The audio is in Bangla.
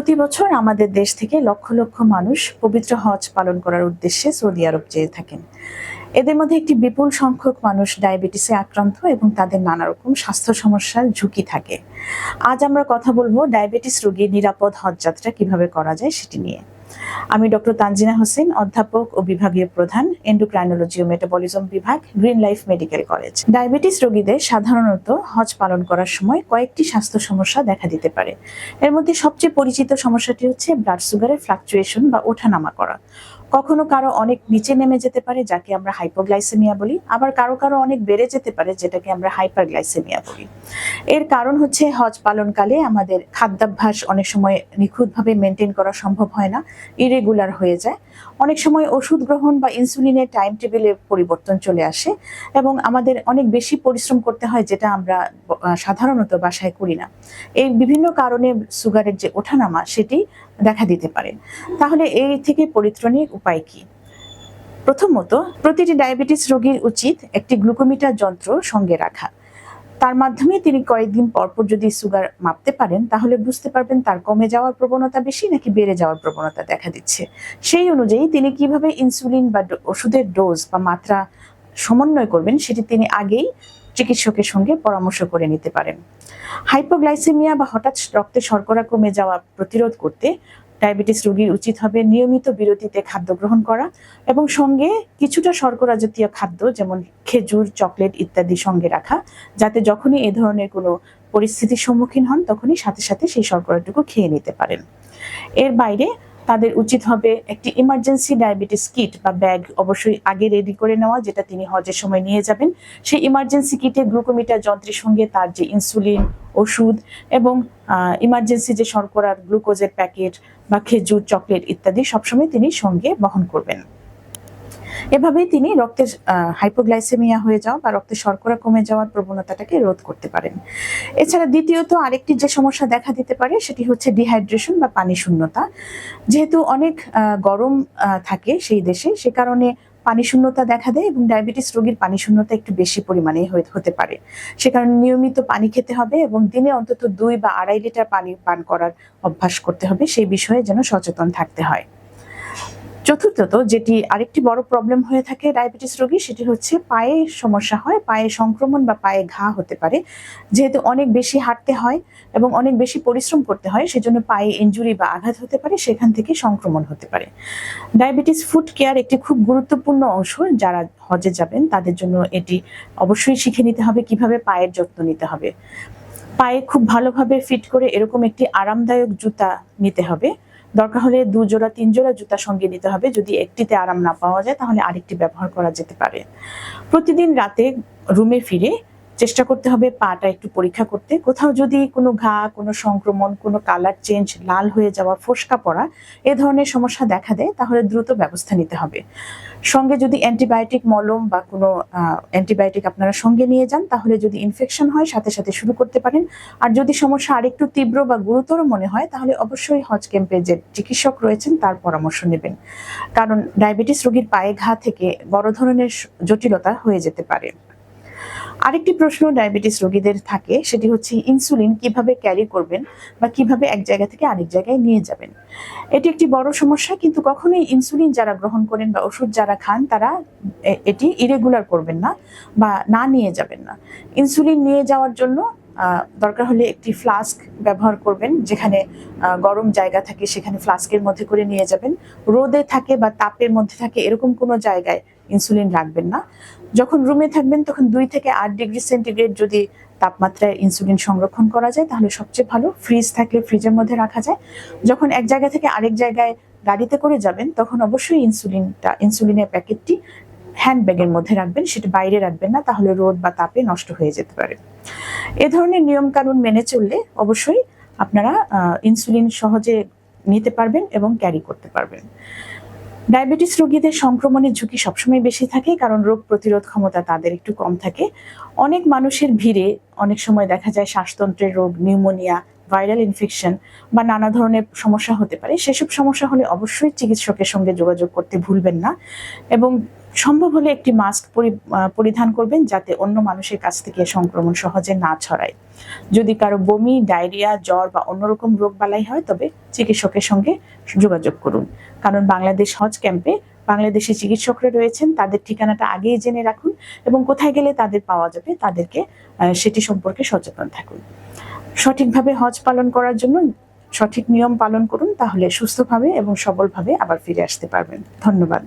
প্রতি বছর আমাদের দেশ থেকে লক্ষ লক্ষ মানুষ পবিত্র হজ পালন করার উদ্দেশ্যে সৌদি আরব যেয়ে থাকেন। এদের মধ্যে একটি বিপুল সংখ্যক মানুষ ডায়াবেটিসে আক্রান্ত এবং তাদের নানা রকম স্বাস্থ্য সমস্যার ঝুঁকি থাকে। আজ আমরা কথা বলব ডায়াবেটিস রোগীর নিরাপদ হজযাত্রা কীভাবে করা যায় সেটি নিয়ে। আমি ডক্টর তানজিনা হোসেন, অধ্যাপক ও বিভাগীয় প্রধান এন্ডোক্রাইনোলজি ও মেটাবলিজম বিভাগ green life medical college diabetes রোগীদের সাধারণত হজ পালন করার সময় কয়েকটি স্বাস্থ্য সমস্যা দেখা দিতে পারে। এর মধ্যে সবচেয়ে পরিচিত সমস্যাটি হচ্ছে ব্লাড সুগারের ফ্লাকচুয়েশন বা ওঠানামা করা। কখনো কারও অনেক নিচে নেমে যেতে পারে, যাকে আমরা হাইপোগ্লাইসেমিয়া বলি। আবার কারও কারও অনেক বেড়ে যেতে পারে, যেটাকে আমরা হাইপারগ্লাইসেমিয়া বলি। এর কারণ হচ্ছে হজ পালনকালে আমাদের খাদ্যাভ্যাস অনেক সময় নিখুঁতভাবে মেনটেন করা সম্ভব হয় না ইরেগুলার হয়ে যায়। অনেক সময় ওষুধ গ্রহণ বা ইনসুলিনের টাইম টেবিলে পরিবর্তন চলে আসে এবং আমাদের অনেক বেশি পরিশ্রম করতে হয়, যেটা আমরা সাধারণত বাসায় করি না। এই বিভিন্ন কারণে সুগারের যে ওঠানামা, সেটি দেখা দিতে পারে। তাহলে এই থেকে পরিত্রাণের উপায় কি? প্রথমত, প্রতিটি ডায়াবেটিস রোগীর উচিত একটি গ্লুকোমিটার যন্ত্র সঙ্গে রাখা। তার মাধ্যমে তিনি কয়েকদিন পরপর যদি সুগার মাপতে পারেন, তাহলে বুঝতে পারবেন তার কমে যাওয়ার প্রবণতা বেশি নাকি বেড়ে যাওয়ার প্রবণতা দেখা দিচ্ছে। সেই অনুযায়ী তিনি কীভাবে ইনসুলিন বা ওষুধের ডোজ বা মাত্রা সমন্বয় করবেন, সেটি তিনি আগেই চিকিৎসকের সঙ্গে পরামর্শ করে নিতে পারেন। হাইপোগ্লাইসেমিয়া বা হঠাৎ রক্তে শর্করা কমে যাওয়া প্রতিরোধ করতে ডায়াবেটিস রোগীর উচিত হবে নিয়মিত বিরতিতে খাদ্য গ্রহণ করা এবং সঙ্গে কিছুটা শর্করা জাতীয় খাদ্য যেমন খেজুর, চকলেট ইত্যাদি সঙ্গে রাখা, যাতে যখনই এ ধরনের কোনো পরিস্থিতির সম্মুখীন হন, তখনই সাথে সাথে সেই শর্করাটুকু খেয়ে নিতে পারেন। এর বাইরে তাদের উচিত হবে একটি ইমার্জেন্সি ডায়াবেটিস কিট বা ব্যাগ অবশ্যই আগে রেডি করে নেওয়া, যেটা তিনি হজের সময় নিয়ে যাবেন। সেই ইমার্জেন্সি কিটে গ্লুকোমিটার যন্ত্রের সঙ্গে তার যে ইনসুলিন ওষুধ এবং ইমার্জেন্সি যে শর্করার গ্লুকোজের প্যাকেট বা খেজুর চকলেট ইত্যাদি সবসময় তিনি সঙ্গে বহন করবেন। এভাবেই তিনি রক্তের হাইপোগ্লাইসেমিয়া হয়ে যাওয়া বা রক্তে শর্করা কমে যাওয়ার প্রবণতাটাকে রোধ করতে পারেন। এছাড়া দ্বিতীয়ত আরেকটি যে সমস্যা দেখা দিতে পারে সেটি হচ্ছে ডিহাইড্রেশন বা পানি শূন্যতা। যেহেতু অনেক গরম থাকে সেই দেশে, সে কারণে পানি শূন্যতা দেখা দেয় এবং ডায়াবেটিস রোগীর পানি শূন্যতা একটু বেশি পরিমাণে হতে পারে। সে কারণে নিয়মিত পানি খেতে হবে এবং দিনে অন্তত দুই বা আড়াই লিটার পানি পান করার অভ্যাস করতে হবে। সেই বিষয়ে যেন সচেতন থাকতে হয়। চতুর্থত যেটি আরেকটি বড় প্রবলেম হয়ে থাকে ডায়াবেটিস রোগী, সেটি হচ্ছে পায়ে সমস্যা হয়, পায়ে সংক্রমণ বা পায়ে ঘা হতে পারে। যেহেতু অনেক বেশি হাঁটতে হয় এবং অনেক বেশি পরিশ্রম করতে হয়, সেজন্য পায়ে ইনজুরি বা আঘাত হতে পারে, সেখান থেকে সংক্রমণ হতে পারে। ডায়াবেটিস ফুড কেয়ার একটি খুব গুরুত্বপূর্ণ অংশ। যারা হজে যাবেন, তাদের জন্য এটি অবশ্যই শিখে নিতে হবে কীভাবে পায়ের যত্ন নিতে হবে। পায়ে খুব ভালোভাবে ফিট করে এরকম একটি আরামদায়ক জুতা নিতে হবে। দরকার হলে দু জোড়া তিন জোড়া জুতা সঙ্গে নিতে হবে। যদি একটিতে আরাম না পাওয়া যায়, তাহলে আরেকটি ব্যবহার করা যেতে পারে। প্রতিদিন রাতে রুমে ফিরে চেষ্টা করতে হবে, পাটা একটু পরীক্ষা করতে। কোথাও যদি কোনো ঘা, কোনো সংক্রমণ, কোনো কালার চেঞ্জ লাল হয়ে যাওয়া, ফোসকা পড়া, এ ধরনের সমস্যা দেখা দেয়, তাহলে দ্রুত ব্যবস্থা নিতে হবে। সঙ্গে যদি অ্যান্টিবায়োটিক মলম বা কোনো অ্যান্টিবায়োটিক আপনারা সঙ্গে নিয়ে যান, তাহলে যদি ইনফেকশন হয়, সাথে সাথে শুরু করতে পারেন। আর যদি সমস্যা আরেকটু তীব্র বা গুরুতর মনে হয়, তাহলে অবশ্যই হজ ক্যাম্পে যে চিকিৎসক রয়েছেন, তার পরামর্শ নেবেন। কারণ ডায়াবেটিস রোগীর পায়ে ঘা থেকে বড় ধরনের জটিলতা হয়ে যেতে পারে। আরেকটি প্রশ্ন ডায়াবেটিস রোগীদের থাকে, সেটি হচ্ছে ইনসুলিন কীভাবে ক্যারি করবেন বা কীভাবে এক জায়গা থেকে আরেক জায়গায় নিয়ে যাবেন? এটি একটি বড় সমস্যা, কিন্তু কখনোই ইনসুলিন যারা গ্রহণ করেন বা ওষুধ যারা খান, তারা এটি ইরেগুলার করবেন না বা না নিয়ে যাবেন না। ইনসুলিন নিয়ে যাওয়ার জন্য দরকার হলে একটি ফ্লাস্ক ব্যবহার করবেন, যেখানে গরম জায়গা থাকে, সেখানে ফ্লাস্কের মধ্যে করে নিয়ে যাবেন। রোদে থাকে বা তাপের মধ্যে থাকে, এরকম কোনো জায়গায় ইনসুলিন রাখবেন না। যখন রুমে থাকবেন, তখন দুই থেকে আট ডিগ্রি সেন্টিগ্রেড যদি তাপমাত্রায় ইনসুলিন সংরক্ষণ করা যায়, তাহলে সবচেয়ে ভালো ফ্রিজ থাকলে ফ্রিজের মধ্যে রাখা যায়। যখন এক জায়গা থেকে আরেক জায়গায় গাড়িতে করে যাবেন, তখন অবশ্যই ইনসুলিনটা ইনসুলিনের প্যাকেটটি হ্যান্ড ব্যাগের মধ্যে রাখবেন, সেটা বাইরে রাখবেন না, তাহলে রোদ বা তাপে নষ্ট হয়ে যেতে পারে। এ ধরনের নিয়মকানুন মেনে চললে অবশ্যই আপনারা ইনসুলিন সহজে নিতে পারবেন এবং ক্যারি করতে পারবেন। ডায়াবেটিস রোগীদের সংক্রমণের ঝুঁকি সবসময় বেশি থাকে, কারণ রোগ প্রতিরোধ ক্ষমতা তাদের একটু কম থাকে। অনেক মানুষের ভিড়ে অনেক সময় দেখা যায় শ্বাসতন্ত্রের রোগ, নিউমোনিয়া ভাইরাল ইনফেকশন বা নানা ধরনের সমস্যা হতে পারে, সেসব সমস্যা হলে অবশ্যই চিকিৎসকের সঙ্গে যোগাযোগ করতে ভুলবেন না এবং সম্ভব হলে একটি মাস্ক পরিধান করবেন যাতে অন্য মানুষের কাছ থেকে সংক্রমণ সহজে না ছড়ায়। যদি কারও বমি, ডায়রিয়া, জ্বর বা অন্যরকম রোগ বালাই হয়, তবে চিকিৎসকের সঙ্গে যোগাযোগ করুন। কারণ বাংলাদেশ হজ ক্যাম্পে বাংলাদেশি চিকিৎসকরা রয়েছেন, তাদের ঠিকানাটা আগেই জেনে রাখুন এবং কোথায় গেলে তাদের পাওয়া যাবে, তাদেরকে সেটি সম্পর্কে সচেতন থাকুন। সঠিকভাবে হজ পালন করার জন্য সঠিক নিয়ম পালন করুন, তাহলে সুস্থভাবে এবং সবলভাবে আবার ফিরে আসতে পারবেন। ধন্যবাদ।